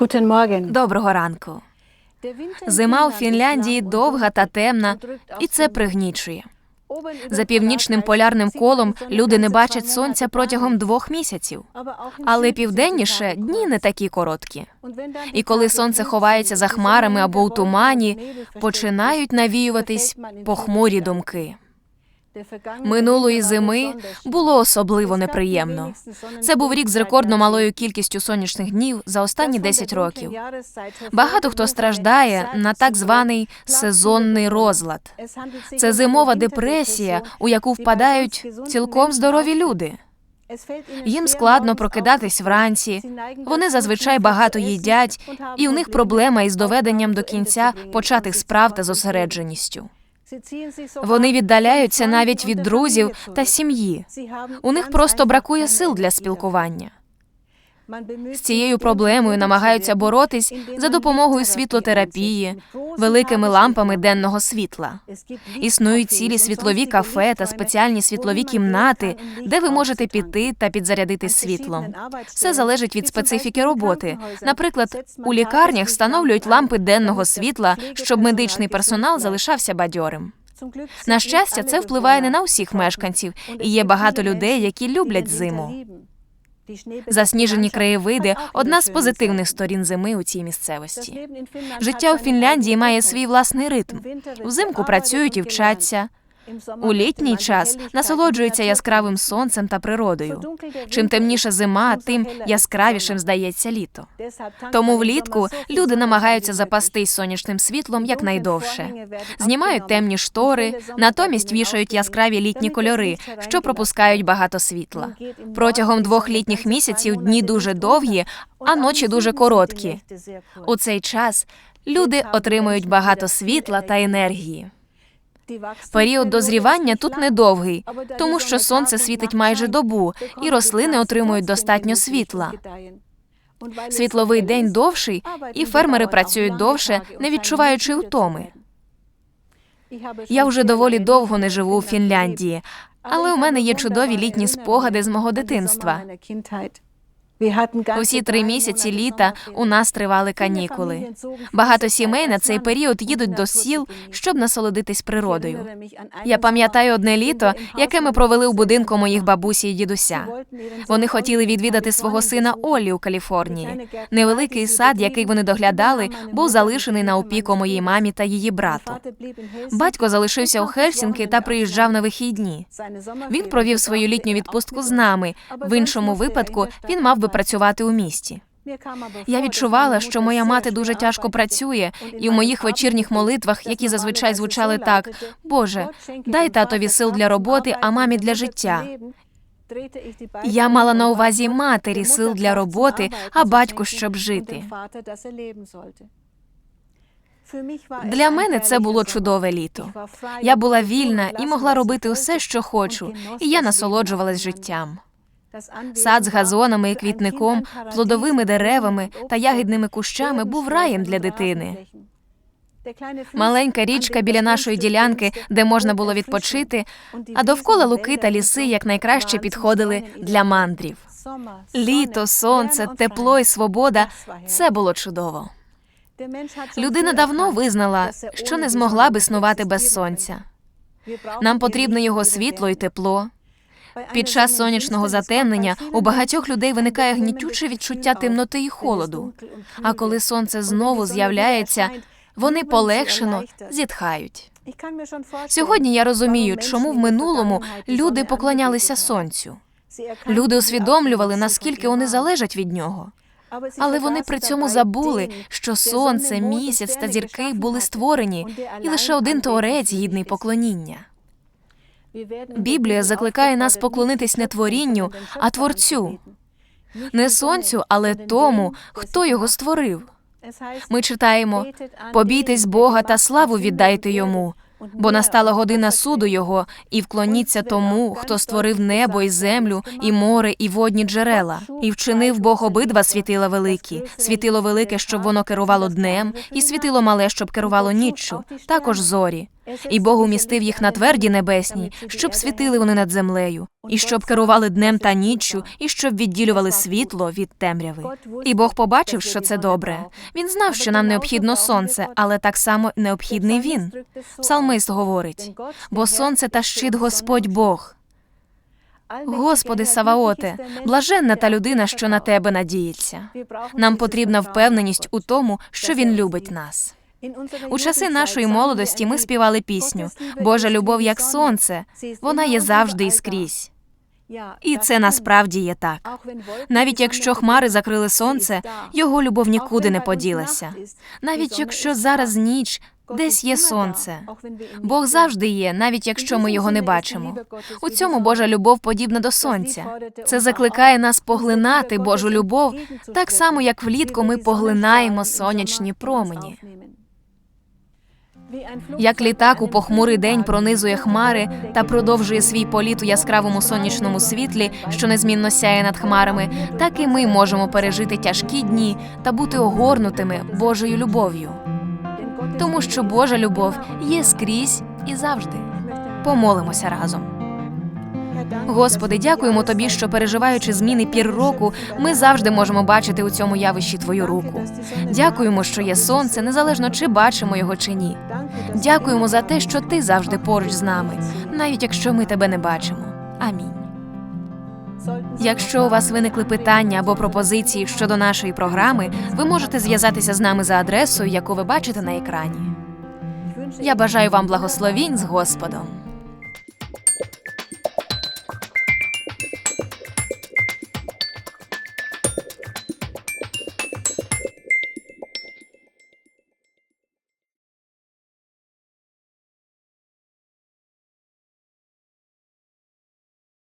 Guten Morgen. Доброго ранку. Зима у Фінляндії довга та темна, і це пригнічує. За північним полярним колом люди не бачать сонця протягом двох місяців, але південніше дні не такі короткі. І коли сонце ховається за хмарами або у тумані, починають навіюватись похмурі думки. Минулої зими було особливо неприємно. Це був рік з рекордно малою кількістю сонячних днів за останні 10 років. Багато хто страждає на так званий сезонний розлад. Це зимова депресія, у яку впадають цілком здорові люди. Їм складно прокидатись вранці. Вони зазвичай багато їдять, і у них проблема із доведенням до кінця початих справ та зосередженістю. Вони віддаляються навіть від друзів та сім'ї. У них просто бракує сил для спілкування. З цією проблемою намагаються боротись за допомогою світлотерапії, великими лампами денного світла. Існують цілі світлові кафе та спеціальні світлові кімнати, де ви можете піти та підзарядитись світлом. Все залежить від специфіки роботи. Наприклад, у лікарнях встановлюють лампи денного світла, щоб медичний персонал залишався бадьорим. На щастя, це впливає не на усіх мешканців, і є багато людей, які люблять зиму. Засніжені краєвиди одна з позитивних сторін зими у цій місцевості. Життя у Фінляндії має свій власний ритм. Взимку працюють і вчаться. У літній час насолоджуються яскравим сонцем та природою. Чим темніша зима, тим яскравішим здається літо. Тому влітку люди намагаються запастись сонячним світлом якнайдовше. Знімають темні штори, натомість вішають яскраві літні кольори, що пропускають багато світла. Протягом двох літніх місяців дні дуже довгі, а ночі дуже короткі. У цей час люди отримують багато світла та енергії. Період дозрівання тут недовгий, тому що сонце світить майже добу, і рослини отримують достатньо світла. Світловий день довший, і фермери працюють довше, не відчуваючи втоми. Я вже доволі довго не живу у Фінляндії, але у мене є чудові літні спогади з мого дитинства. Усі три місяці літа у нас тривали канікули. Багато сімей на цей період їдуть до сіл, щоб насолодитись природою. Я пам'ятаю одне літо, яке ми провели у будинку моїх бабусі і дідуся. Вони хотіли відвідати свого сина Олі у Каліфорнії. Невеликий сад, який вони доглядали, був залишений на опіку моїй мамі та її брату. Батько залишився у Хельсінки та приїжджав на вихідні. Він провів свою літню відпустку з нами. В іншому випадку він мав би працювати у місті. Я відчувала, що моя мати дуже тяжко працює, і в моїх вечірніх молитвах, які зазвичай звучали так: Боже, дай татові сил для роботи, а мамі для життя. Я мала на увазі матері сил для роботи, а батьку, щоб жити. Для мене це було чудове літо. Я була вільна і могла робити усе, що хочу, і я насолоджувалась життям. Сад з газонами і квітником, плодовими деревами та ягідними кущами був раєм для дитини. Маленька річка біля нашої ділянки, де можна було відпочити, а довкола луки та ліси якнайкраще підходили для мандрів. Літо, сонце, тепло і свобода це було чудово. Людина давно визнала, що не змогла б існувати без сонця. Нам потрібно його світло і тепло. Під час сонячного затемнення у багатьох людей виникає гнітюче відчуття темноти і холоду. А коли сонце знову з'являється, вони полегшено зітхають. Сьогодні я розумію, чому в минулому люди поклонялися сонцю. Люди усвідомлювали, наскільки вони залежать від нього. Але вони при цьому забули, що сонце, місяць та зірки були створені, і лише один творець гідний поклоніння. Біблія закликає нас поклонитись не творінню, а творцю, не сонцю, але тому, хто його створив. Ми читаємо побійтесь Бога та славу віддайте йому, бо настала година суду його, і вклоніться тому, хто створив небо і землю, і море, і водні джерела, і вчинив Бог обидва світила великі, світило велике, щоб воно керувало днем, і світило мале, щоб керувало ніччю, також зорі. І Бог умістив їх на тверді небесній, щоб світили вони над землею, і щоб керували днем та ніччю, і щоб відділювали світло від темряви. І Бог побачив, що це добре. Він знав, що нам необхідно сонце, але так само необхідний він. Псалмист говорить: бо сонце та щит Господь Бог. Господи Саваоте, блаженна та людина, що на тебе надіється. Нам потрібна впевненість у тому, що він любить нас. У часи нашої молодості ми співали пісню Божа любов як сонце, вона є завжди і скрізь. І це насправді є так. Навіть якщо хмари закрили сонце, його любов нікуди не поділася. Навіть якщо зараз ніч, десь є сонце. Бог завжди є, навіть якщо ми його не бачимо. У цьому Божа любов подібна до сонця. Це закликає нас поглинати Божу любов, так само як влітку ми поглинаємо сонячні промені. Як літак у похмурий день пронизує хмари та продовжує свій політ у яскравому сонячному світлі, що незмінно сяє над хмарами, так і ми можемо пережити тяжкі дні та бути огорнутими Божою любов'ю. Тому що Божа любов є скрізь і завжди. Помолимося разом. Господи, дякуємо тобі, що переживаючи зміни пір року, ми завжди можемо бачити у цьому явищі твою руку. Дякуємо, що є сонце, незалежно чи бачимо його чи ні. Дякуємо за те, що ти завжди поруч з нами, навіть якщо ми тебе не бачимо. Амінь. Якщо у вас виникли питання або пропозиції щодо нашої програми, ви можете зв'язатися з нами за адресою, яку ви бачите на екрані. Я бажаю вам благословінь з Господом.